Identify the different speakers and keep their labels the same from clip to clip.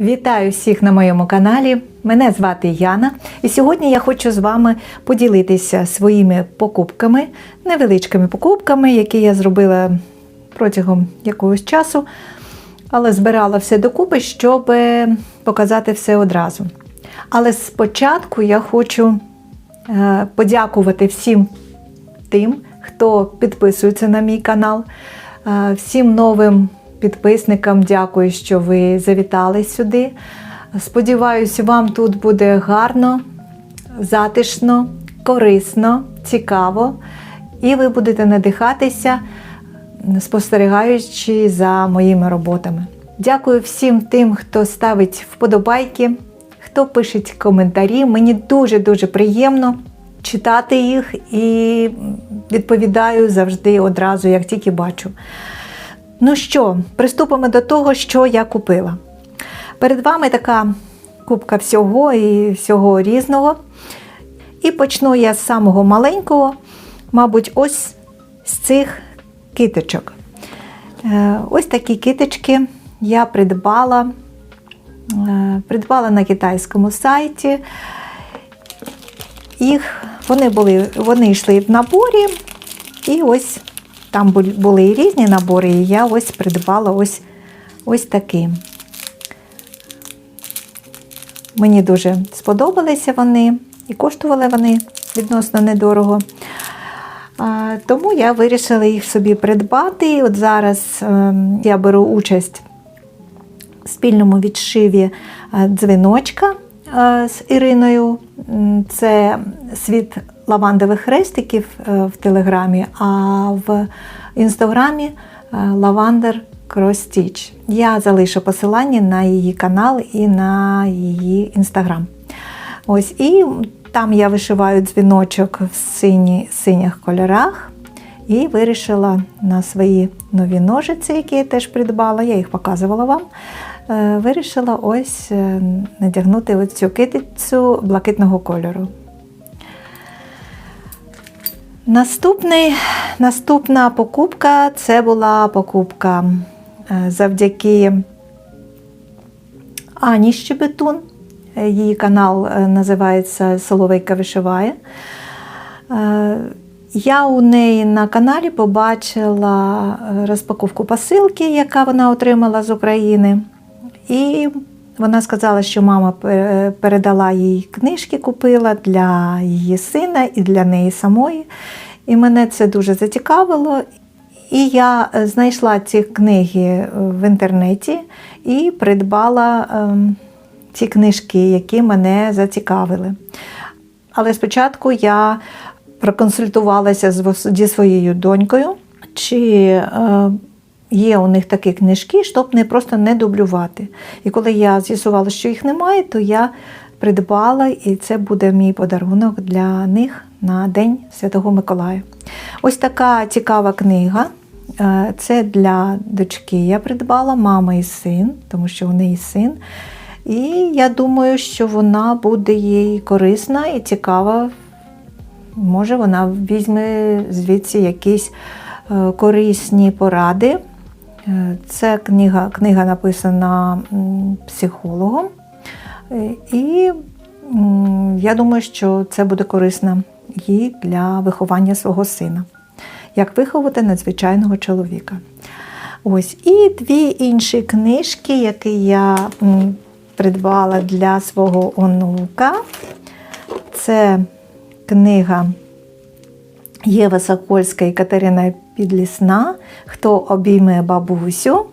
Speaker 1: Вітаю всіх на моєму каналі. Мене звати Яна, і сьогодні я хочу з вами поділитися своїми покупками, невеличкими покупками, які я зробила протягом якогось часу, але збирала все докупи, щоб показати все одразу. Але спочатку я хочу е, подякувати всім тим, хто підписується на мій канал, е, всім новим підписникам дякую, що ви завітали сюди. Сподіваюся, вам тут буде гарно, затишно, корисно, цікаво, і ви будете надихатися, спостерігаючи за моїми роботами. Дякую всім тим, хто ставить вподобайки, хто пише коментарі. Мені дуже-дуже приємно читати їх і відповідаю завжди одразу, як тільки бачу. Ну що, приступимо до того, що я купила. Перед вами така кубка всього і всього різного. І почну я з самого маленького, мабуть, ось з цих киточок. Е, Ось такі киточки я придбала, е, придбала на китайському сайті. Їх, вони, були, вони йшли в наборі, і ось там були і різні набори, і я ось придбала ось, ось такі. Мені дуже сподобалися вони і коштували вони відносно недорого. Тому я вирішила їх собі придбати. От зараз е, я беру участь в спільному відшиві е, дзвіночка е, з Іриною. Це світ лавандових хрестиків е, в Телеграмі, а в інстаграмі е, Cross Stitch. Я залишу посилання на її канал і на її інстаграм. Ось і там я вишиваю дзвіночок в сині, синіх кольорах. І вирішила на свої нові ножиці, які я теж придбала, я їх показувала вам. е, Вирішила ось надягнути ось цю китицю блакитного кольору. Наступний, наступна покупка це була покупка е, завдяки Ані Щебетун. Її канал е, називається Соловейка вишиває. Е, Я у неї на каналі побачила розпаковку посилки, яка вона отримала з України. І вона сказала, що мама передала їй книжки, купила для її сина і для неї самої. І мене це дуже зацікавило. І я е, знайшла ці книги е, в інтернеті і придбала ем, ці книжки, які мене зацікавили. Але спочатку я проконсультувалася зі своєю донькою, чи е, є у них такі книжки, щоб не просто не дублювати. І коли я з'ясувала, що їх немає, то я придбала, і це буде мій подарунок для них на День Святого Миколая. Ось така цікава книга. Е, Це для дочки я придбала, мама і син, тому що у неї син. І я думаю, що вона буде їй корисна і цікава. Може, вона візьме звідси якісь е, корисні поради. Е, Це книга, книга написана психологом. Е, І я думаю, що це буде корисно їй для виховання свого сина. Як виховати надзвичайного чоловіка. Ось. І дві інші книжки, які я придбала для свого онука. Це книга Єва Сокольська і Катерина Підлісна Хто обійме бабусю.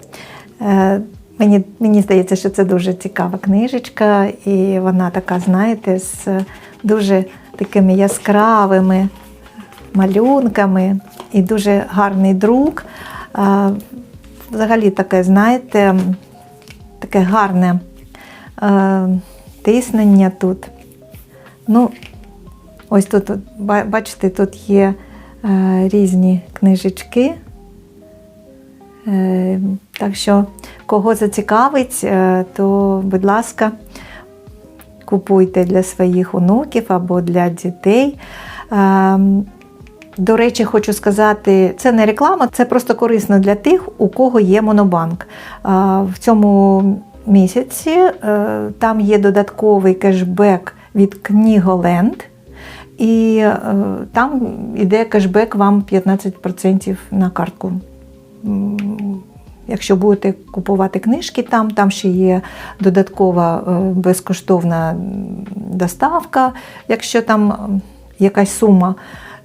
Speaker 1: Е, Мені, мені здається, що це дуже цікава книжечка, і вона така, знаєте, з дуже такими яскравими малюнками і дуже гарний друк. Взагалі таке, знаєте, таке гарне е, тиснення тут. Ну, ось тут, бачите, тут є е, різні книжечки. Е, так що, кого зацікавить, е, то, будь ласка, купуйте для своїх онуків або для дітей. До речі, хочу сказати, це не реклама, це просто корисно для тих, у кого є монобанк. В цьому місяці там є додатковий кешбек від Кніголенд. І е, там йде кешбек вам 15% на картку. Якщо будете купувати книжки там, там ще є додаткова е, безкоштовна доставка, якщо там якась сума.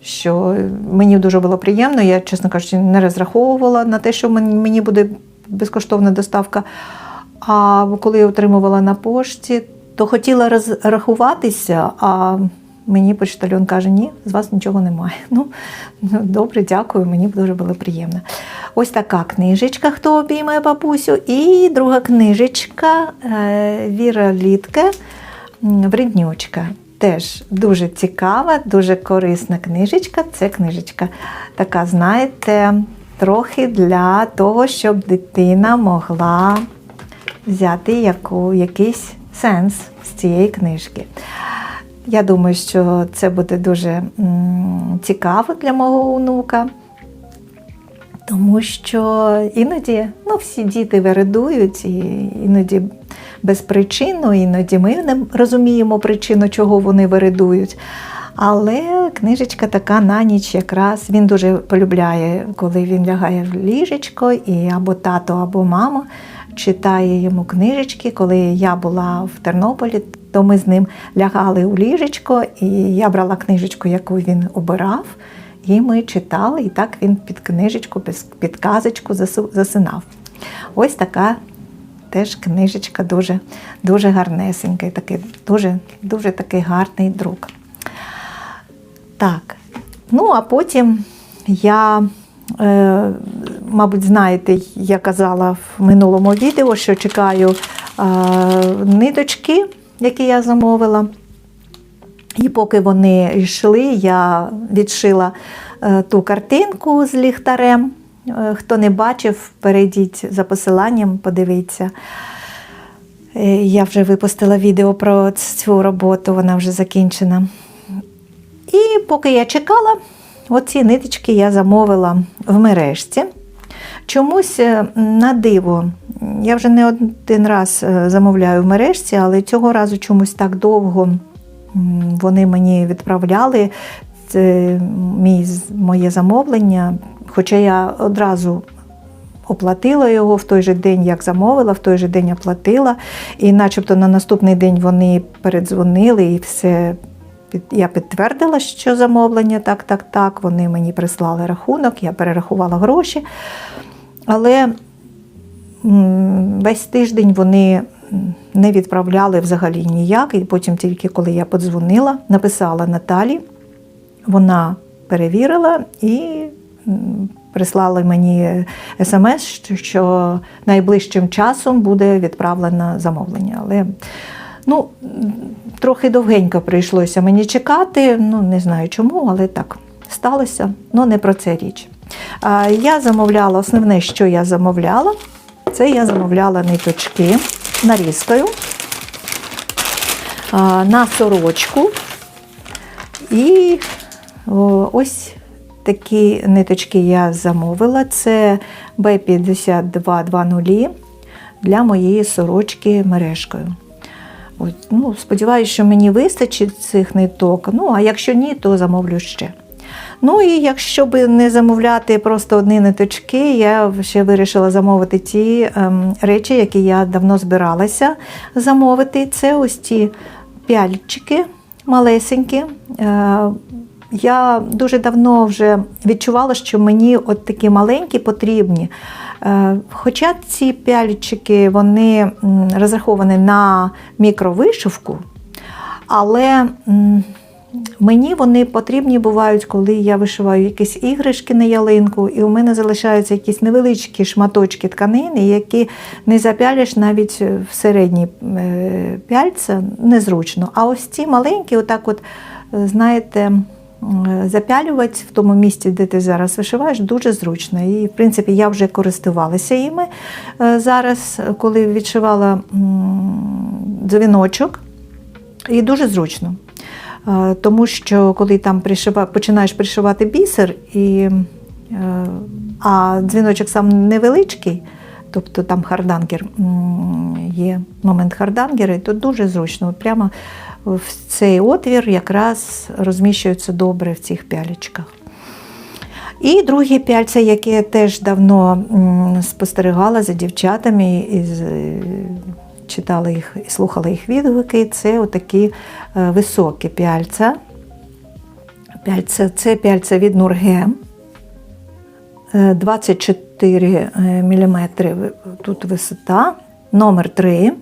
Speaker 1: Що мені дуже було приємно, я, чесно кажучи, не розраховувала на те, що мені буде безкоштовна доставка. А коли я отримувала на пошті, то хотіла розрахуватися, а мені почтальон каже, ні, з вас нічого немає. Ну, ну, добре, дякую, мені дуже було приємно. Ось така книжечка, хто обіймає бабусю. І друга книжечка е, Віра Літке Вреднючка. Теж дуже цікава, дуже корисна книжечка. Це книжечка така, знаєте, трохи для того, щоб дитина могла взяти яку, якийсь сенс з цієї книжки. Я думаю, що це буде дуже цікаво для мого онука. Тому що іноді ну, всі діти виридують, і іноді безпричинно, іноді ми не розуміємо причину, чого вони виридують. Але книжечка така на ніч якраз він дуже полюбляє, коли він лягає в ліжечко, і або тато, або мама читає йому книжечки. Коли я була в Тернополі, то ми з ним лягали у ліжечко, і я брала книжечку, яку він обирав. І ми читали, і так він під книжечку, під казочку засинав. Ось така теж книжечка дуже, дуже гарнесенька, такий, дуже, дуже такий гарний друк. Так, ну а потім я, е, мабуть, знаєте, я казала в минулому відео, що чекаю е, ниточки, які я замовила. І поки вони йшли, я відшила е, ту картинку з ліхтарем. Е, Хто не бачив, перейдіть за посиланням, подивіться. Я вже випустила відео про цю роботу, вона вже закінчена. І поки я чекала, оці ниточки я замовила в мережці. Чомусь е, на диво, я вже не один раз е, замовляю в мережці, але цього разу чомусь так довго вони мені відправляли це мій, моє замовлення. Хоча я одразу оплатила його в той же день, як замовила, в той же день оплатила. І начебто на наступний день вони передзвонили і все. Я підтвердила, що замовлення так, так, так. Вони мені прислали рахунок, я перерахувала гроші. Але весь тиждень вони не відправляли взагалі ніяк. І потім, тільки коли я подзвонила, написала Наталі, вона перевірила і прислала мені смс, що найближчим часом буде відправлено замовлення. Але ну, трохи довгенько прийшлося мені чекати. Ну, не знаю чому, але так сталося. Ну, не про це річ. Я замовляла, основне, що я замовляла, це я замовляла ниточки нарізкою на сорочку. І ось такі ниточки я замовила. Це B5220 для моєї сорочки мережкою. Ну, сподіваюся, що мені вистачить цих ниток. Ну, а якщо ні, то замовлю ще. Ну і якщо би не замовляти просто одні ниточки, я ще вирішила замовити ті ем, речі, які я давно збиралася замовити. Це ось ті пяльчики малесенькі. Е, я дуже давно вже відчувала, що мені от такі маленькі потрібні. Е, Хоча ці пяльчики вони розраховані на мікровишивку, але мені вони потрібні бувають, коли я вишиваю якісь іграшки на ялинку, і у мене залишаються якісь невеличкі шматочки тканини, які не запялиш навіть в середні е, пяльця, незручно. А ось ці маленькі, отак, от, е, знаєте, м, запялювати в тому місці, де ти зараз вишиваєш, дуже зручно. І, в принципі, я вже користувалася іми е, зараз, коли відшивала дзвіночок, і дуже зручно. Тому що коли там пришива, починаєш пришивати бісер, і, е, а дзвіночок сам невеличкий, Тобто там хардангер є момент хардангера, і тут дуже зручно. Прямо в цей отвір якраз розміщується добре в цих пялечках. І друге пяльце, яке я теж давно спостерігала за дівчатами і з- е, читала їх і слухала їх відгуки, це отакі е, високі пяльця. Пяльце, це пяльце від Нургем. Е, 24 мм тут висота, номер 3.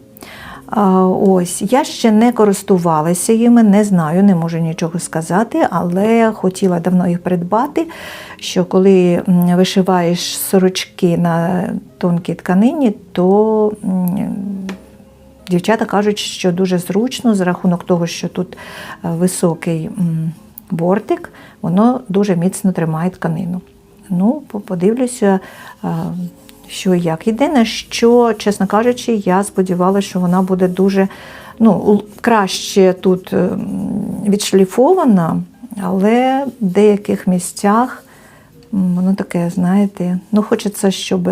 Speaker 1: Ось, я ще не користувалася їми, не знаю, не можу нічого сказати, але хотіла давно їх придбати. Що коли вишиваєш сорочки на тонкій тканині, то дівчата кажуть, що дуже зручно за рахунок того, що тут е, високий бортик, воно дуже міцно тримає тканину. Ну, подивлюся, е, що і як. Єдине, що, чесно кажучи, я сподівалася, що вона буде дуже ну, краще тут ем, відшліфована, але в деяких місцях воно таке, знаєте, ну хочеться, щоб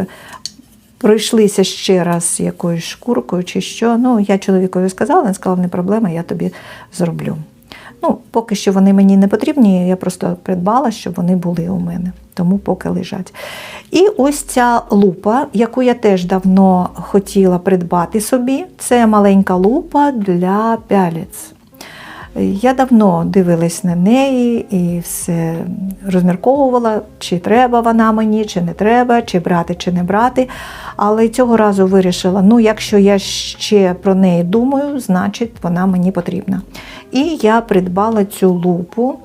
Speaker 1: пройшлися ще раз якоюсь шкуркою чи що. Ну, я чоловікові сказала, він сказав, не проблема, я тобі зроблю. Ну, поки що вони мені не потрібні, я просто придбала, щоб вони були у мене, тому поки лежать. І ось ця лупа, яку я теж давно хотіла придбати собі, це маленька лупа для пялець. Я давно дивилась на неї і все розмірковувала, чи треба вона мені, чи не треба, чи брати, чи не брати. Але цього разу вирішила: ну, якщо я ще про неї думаю, значить вона мені потрібна. І я придбала цю лупу.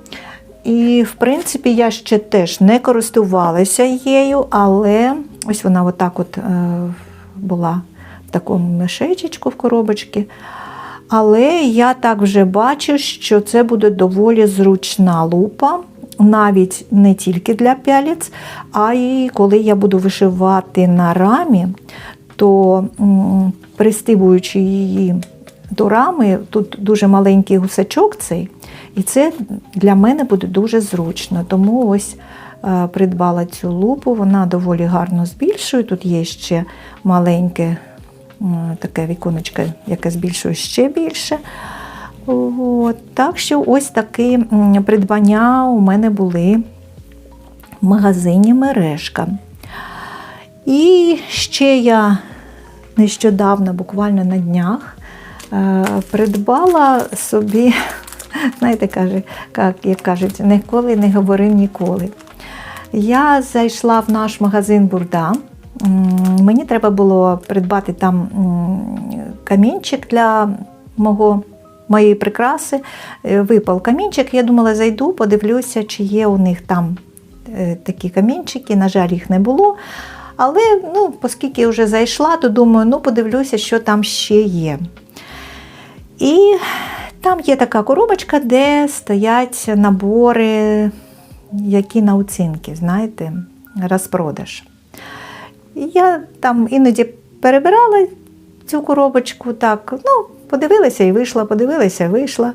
Speaker 1: І, в принципі, я ще теж не користувалася її, але ось вона отак от е, була в такому мішечечку в коробочці. Але я так вже бачу, що це буде доволі зручна лупа, навіть не тільки для пялець, а й коли я буду вишивати на рамі, то пристибуючи її до рами, тут дуже маленький гусачок цей, і це для мене буде дуже зручно. Тому ось е, придбала цю лупу, вона доволі гарно збільшує. Тут є ще маленьке таке віконечко, яке збільшує ще більше. От, так що ось такі придбання у мене були в магазині мережка. І ще я нещодавно, буквально на днях, е, придбала собі, знаєте, каже, як кажуть, ніколи не говори ніколи. Я зайшла в наш магазин Бурда. Мені треба було придбати там камінчик для мого, моєї прикраси. Е, Випав камінчик. Я думала, зайду, подивлюся, чи є у них там е, такі камінчики. На жаль, їх не було. Але ну, оскільки вже зайшла, то думаю, ну подивлюся, що там ще є. І там є така коробочка, де стоять набори, які на оцінки, знаєте, розпродаж. Я там іноді перебирала цю коробочку, так, ну, подивилася і вийшла, подивилася і вийшла.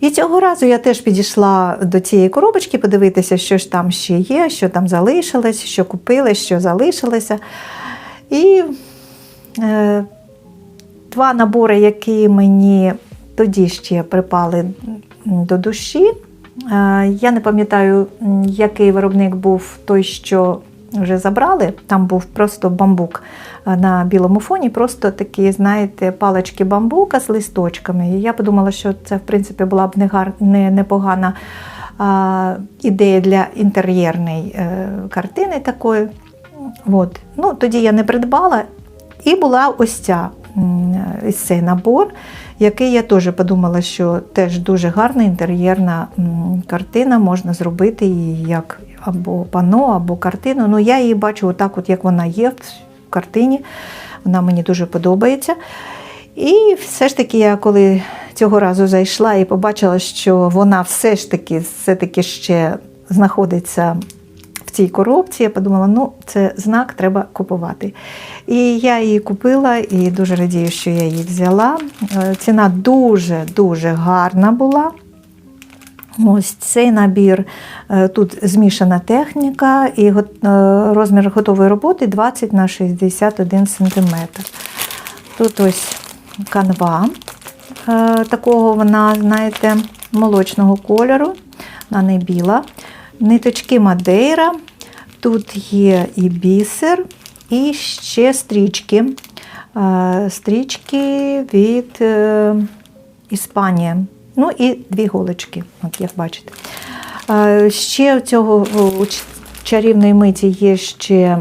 Speaker 1: І цього разу я теж підійшла до цієї коробочки, подивитися, що ж там ще є, що там залишилось, що купила, що залишилося. І е, два набори, які мені тоді ще припали до душі. Е, Я не пам'ятаю, який виробник був той, що вже забрали. Там був просто бамбук е, на білому фоні, просто такі, знаєте, палички бамбука з листочками. І я подумала, що це, в принципі, була б негар... не, непогана ідея для інтер'єрної е, картини такої. От. Ну, тоді я не придбала. І була ось ця ось цей набор, який я теж подумала, що теж дуже гарна інтер'єрна картина, можна зробити її як або пано, або картину. Ну, я її бачу отак, от, як вона є в картині. Вона мені дуже подобається. І все ж таки, я коли цього разу зайшла і побачила, що вона все ж таки все-таки ще знаходиться в цій коробці, я подумала, ну це знак, треба купувати. І я її купила і дуже радію, що я її взяла. Е, Ціна дуже-дуже гарна була. Ось цей набір. е, Тут змішана техніка і е, розмір готової роботи 20 на 61 см. Тут ось канва такого вона, знаєте, молочного кольору, вона не біла. Ниточки Мадейра. Тут є і бісер, і ще стрічки. Е, Стрічки від е, Іспанії. Ну і дві голочки, як бачите. Е, Ще у цього чарівної миті є ще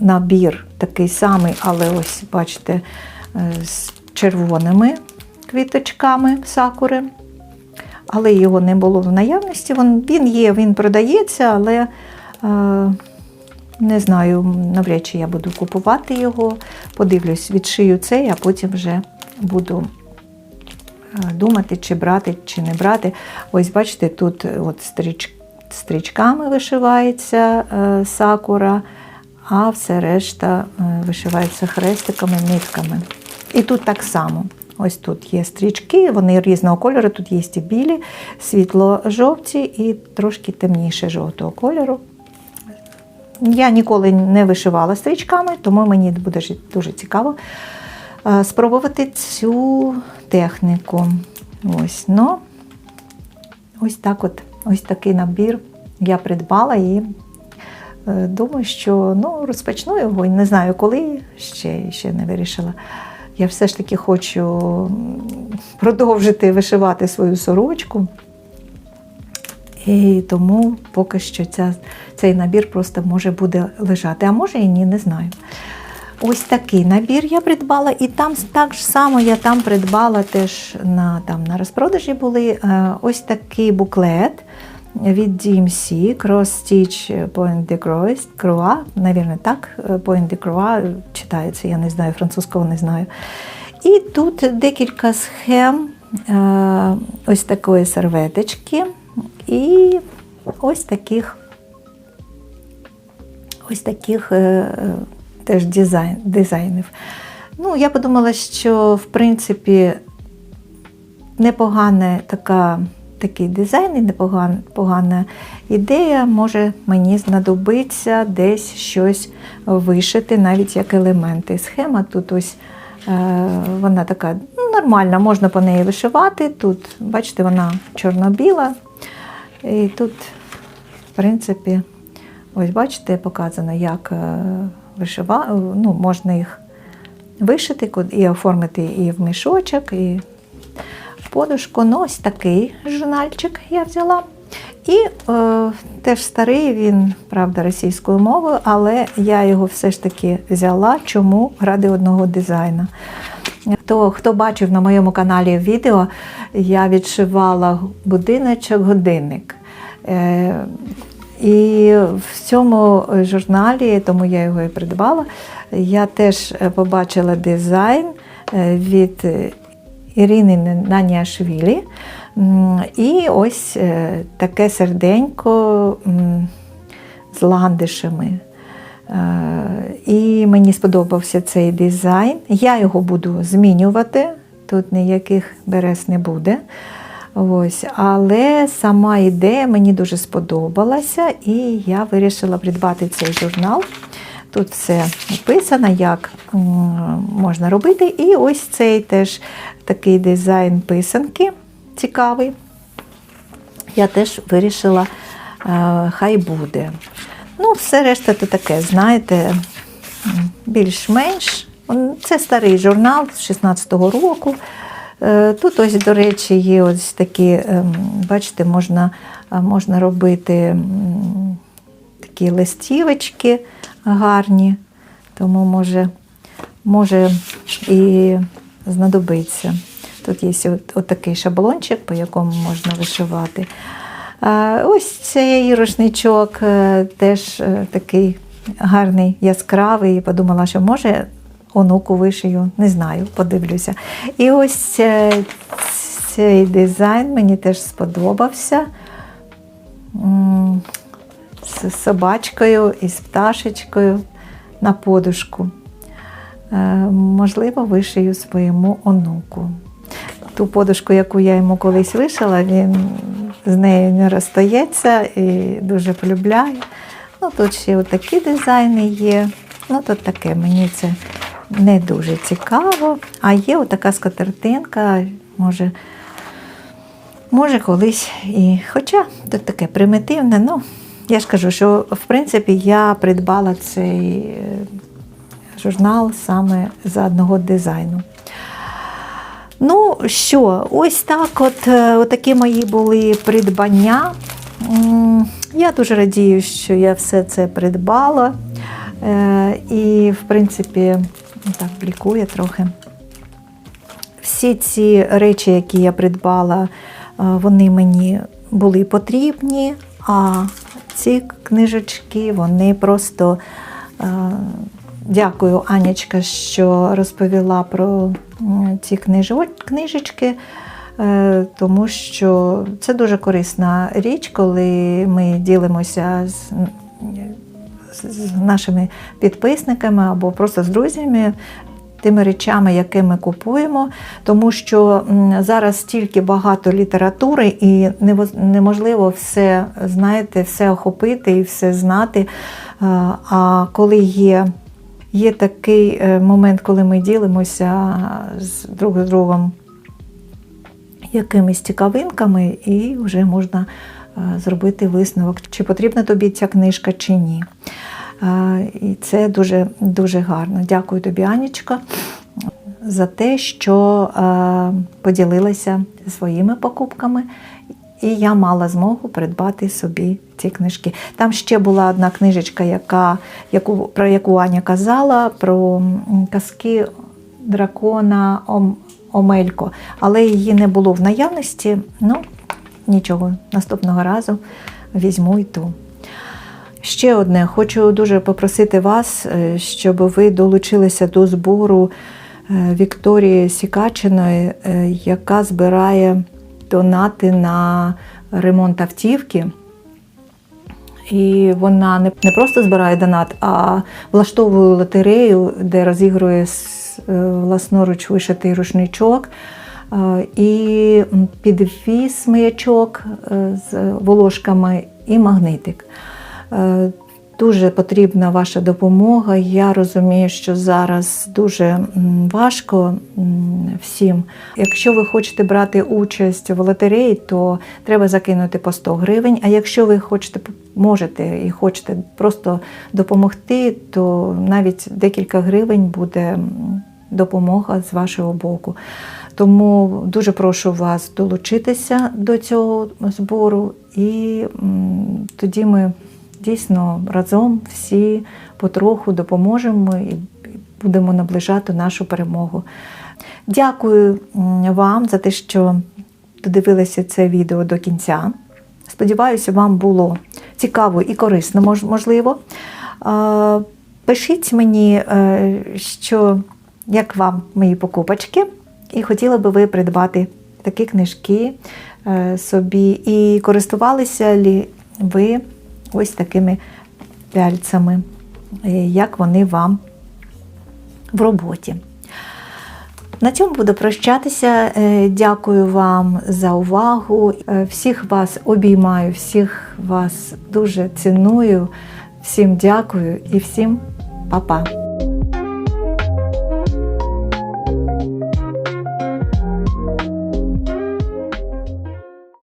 Speaker 1: набір такий самий, але ось бачите, з червоними квіточками сакури. Але його не було в наявності. Він, є, він продається, але е, не знаю, навряд чи я буду купувати його. Подивлюсь, відшию цей, а потім вже буду е, думати, чи брати, чи не брати. Ось бачите, тут е, от стріч, стрічками вишивається сакура, а все решта вишивається хрестиками, нитками. І тут так само. Ось тут є стрічки, вони різного кольору, тут є і білі, світло-жовті і трошки темніше жовтого кольору. Я ніколи не вишивала стрічками, тому мені буде дуже цікаво е, спробувати цю техніку. Ось, ну, ось так от, ось такий набір я придбала і е, думаю, що ну, розпочну його. Не знаю коли, ще, ще не вирішила. Я все ж таки хочу продовжити вишивати свою сорочку. І тому поки що ця, цей набір просто може буде лежати, а може і ні, не знаю. Ось такий набір я придбала, і там так ж само я там придбала теж на, там, на розпродажі були е, ось такий буклет від DMC Cross Stitch Point de Croix, Croix, навірно, так, е, Point de Croix читається, я не знаю, французького не знаю. І тут декілька схем е, ось такої серветочки і ось таких ось таких е, теж дизайн, дизайнів. Ну, я подумала, що в принципі непогана така, такий дизайн і непогана погана ідея може мені знадобиться десь щось вишити, навіть як елементи. Схема тут ось е, вона така ну, нормальна, можна по неї вишивати. Тут, бачите, вона чорно-біла. І тут, в принципі, ось бачите, показано, як е, вишива... ну, можна їх вишити і оформити і в мішочок, і подушку. Ну, ось такий журнальчик я взяла. І е, теж старий, він, правда, російською мовою, але я його все ж таки взяла. Чому? Ради одного дизайну. То, хто бачив на моєму каналі відео, я відшивала будиночок-годинник. Е, і в цьому журналі, тому я його і придбала, я теж е, побачила дизайн е, від Ірини Наніашвілі. І ось е, таке серденько з ландишами. Е, І мені сподобався цей дизайн. Я його буду змінювати, тут ніяких берез не буде. Ось, але сама ідея мені дуже сподобалася, і я вирішила придбати цей журнал. Тут все написано, як можна робити. І ось цей теж такий дизайн писанки цікавий. Я теж вирішила, е, хай буде. Ну, все решта то таке, знаєте, більш-менш. Це старий журнал з 16-го року. Е, Тут ось, до речі, є ось такі, ем, бачите, можна, можна робити такі листівочки гарні, тому може, може і знадобиться. Тут є от, от такий шаблончик, по якому можна вишивати. Ось цей рушничок е, теж е, такий гарний, яскравий. Подумала, що може онуку вишию, не знаю, подивлюся. І ось е, цей дизайн мені теж сподобався. З собачкою і з пташечкою на подушку. Е, Можливо, вишию своєму онуку. ту подушку, яку я йому колись вишила, він з нею не розстається і дуже полюбляє. Ну, тут ще отакі дизайни є. Ну, тут таке, мені це не дуже цікаво. А є отака скатертинка, може, може колись і. Хоча тут таке примітивне, ну, я ж кажу, що в принципі я придбала цей е, журнал саме за одного дизайну. Ну що, ось так, от е, отакі мої були придбання. Я дуже радію, що я все це придбала. Е, І, в принципі, так блікує трохи. Всі ці речі, які я придбала, вони мені були потрібні, а ці книжечки, вони просто е, дякую, Анічка, що розповіла про ці книжечки, е, тому що це дуже корисна річ, коли ми ділимося з- з нашими підписниками або просто з друзями. Тими речами, які ми купуємо, тому що зараз стільки багато літератури, і неможливо все знаєте, все охопити і все знати. А, А коли є, є такий е, момент, коли ми ділимося з друг з другом якимись цікавинками, і вже можна е, зробити висновок, чи потрібна тобі ця книжка, чи ні. І це дуже, дуже гарно. Дякую тобі, Анічка, за те, що поділилася своїми покупками. І я мала змогу придбати собі ці книжки. Там ще була одна книжечка, яка, яку, про яку Аня казала, про казки дракона Ом, Омелько, але її не було в наявності. Ну, нічого, наступного разу візьму і ту. Ще одне, хочу дуже попросити вас, е, щоб ви долучилися до збору е, Вікторії Сікачиної, е, яка збирає донати на ремонт автівки. І вона не, просто збирає донат, а влаштовує лотерею, де розігрує власноруч вишитий рушничок. І підвіз маячок з волошками і магнитик. Е, Дуже потрібна ваша допомога. Я розумію, що зараз дуже важко всім. Якщо ви хочете брати участь в лотереї, то треба закинути по 100 гривень. А якщо ви хочете можете і хочете просто допомогти, то навіть декілька гривень буде допомога з вашого боку. Тому дуже прошу вас долучитися до цього збору, і тоді ми дійсно разом всі потроху допоможемо і будемо наближати нашу перемогу. Дякую вам за те, що додивилися це відео до кінця. Сподіваюся, вам було цікаво і корисно, можливо. Пишіть мені, е, що як вам мої покупочки, і хотіли би ви придбати такі книжки е, собі. І користувалися лі ви ось такими пяльцями, е, як вони вам в роботі. На цьому буду прощатися. Е, Дякую вам за увагу. Е, Всіх вас обіймаю, всіх вас дуже ціную. Всім дякую і всім па-па.